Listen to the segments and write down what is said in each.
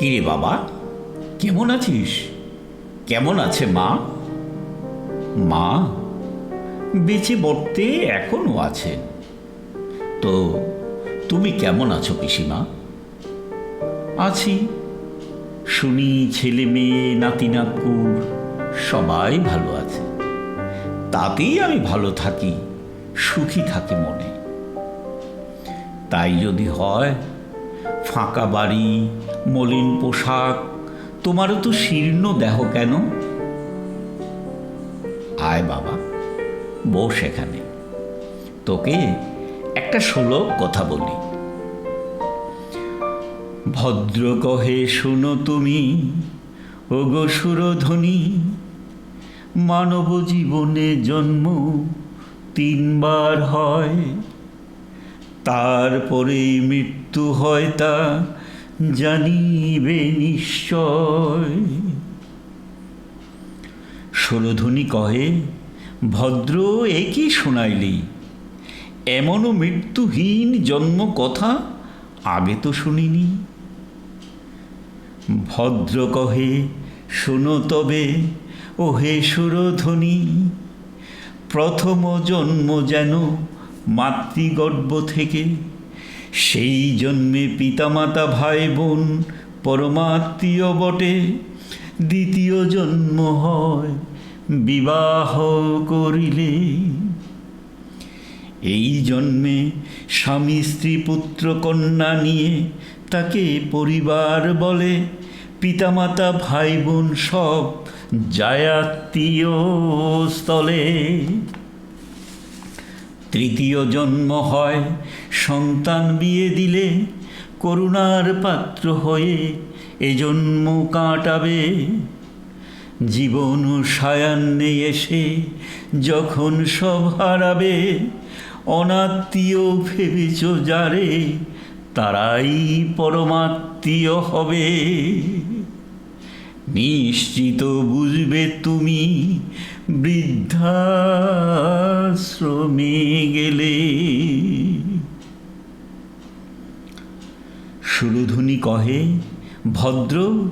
কিরে বাবা? কেমন আছিস? কেমন আছে মা? মা? বেঁচে বর্তে এখনও আছেন তো, তুমি কেমন আছো পিসিমা? আছি। শুনি ছেলে মেয়ে, নাতি নাতকুর, সবাই ভালো আছে। তাতেই আমি ভালো থাকি, সুখী থাকি মনে। তাই যদি হয়, ফাঁকা বাড়ি মলিন পোশাক, তোমারও তো শীর্ণ দেহ কেন? আয় বাবা, বস এখানে। তোকে একটা সুলভ কথা বলি। ভদ্র কহে, শুনো তুমি, ওগো সুরধ্বনি, মানব জীবনে জন্ম তিনবার হয়। তারপরে মৃত্যু হয় তা জানিবে নিশ্চয়। সুরধ্বনি কহে, ভদ্র একই শোনাইলি। এমনও মৃত্যুহীন জন্ম কথা আগে তো শুনিনি। ভদ্র কহে, শোনো তবে ও হে সুরধ্বনি, প্রথম জন্ম যেন মাতৃগর্ভ থেকে। সেই জন্মে পিতামাতা ভাই বোন পরমাত্মীয় বটে। দ্বিতীয় জন্ম হয়, বিবাহ করিলে। এই জন্মে স্বামী, স্ত্রী, পুত্র, কন্যা নিয়ে তাকে পরিবার বলে। পিতামাতা ভাই বোন সব জায়াত্মীয় স্থলে। তৃতীয় জন্ম হয়, সন্তান বিয়ে দিলে করুণার পাত্র হয়ে এ জন্ম কাটাবে। জীবন সায়ান্নে এসে যখন সব হারাবে, অনাত্মীয় ভেবেছ যারে, তারাই পরমাত্মীয় হবে। নিশ্চিত বুঝবে তুমি বৃদ্ধাশ্রমে গেলে। সুরধুনি কহে, ভদ্র,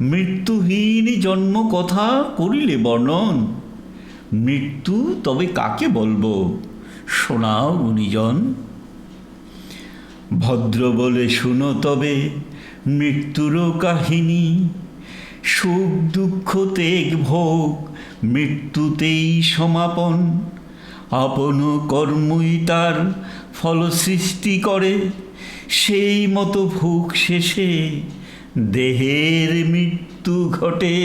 মৃত্যুহীন জন্ম কথা করিলে বর্ণন। মৃত্যু তবে কাকে বলব? শোনাও গুণীজন। ভদ্র বলে শুনো তবে, মৃত্যুরও কাহিনী। সুখ দুঃখ তেগ ভোগ মৃত্যুতেই সমাপন। আপন কর্মই তার ফল সৃষ্টি করে। সেই মতো ভোগ শেষে দেহের মৃত্যু ঘটে।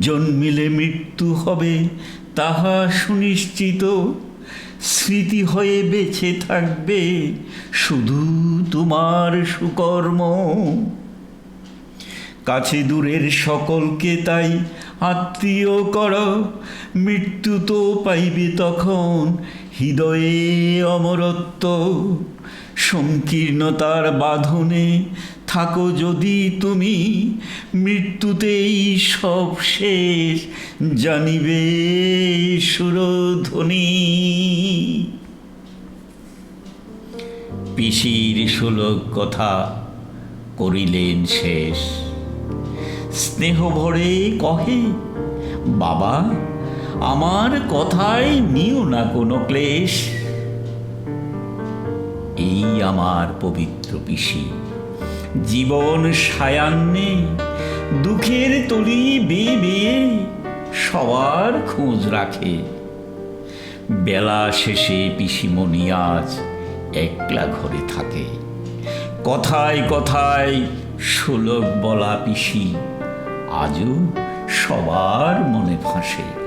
জন্মিলে মৃত্যু হবে তাহা সুনিশ্চিত। স্মৃতি হয়ে বেঁচে থাকবে শুধু তোমার সুকর্ম। কাছে দূরের সকলকে তাই আত্মীয় কর। মৃত্যু তো পাইবে তখন হৃদয়ে অমরত্ব। সংকীর্ণতার বাঁধনে থাকো যদি তুমি, মৃত্যুতেই সব শেষ জানিবে সুরধ্বনি। পিসির সুলভ কথা করিলেন শেষ। স্নেহ ভরে কহে, বাবা, আমার কথায় নিও না কোনো ক্লেশ। এই আমার পবিত্র পিসি, জীবন সায়ান্নে, দুঃখের বেয়ে বেয়ে সবার খোঁজ রাখে। বেলা শেষে পিসিমণি আজ একলা ঘরে থাকে। কথায় কথায় সুলভ বলা পিসি আজও সবার মনে ফাঁসে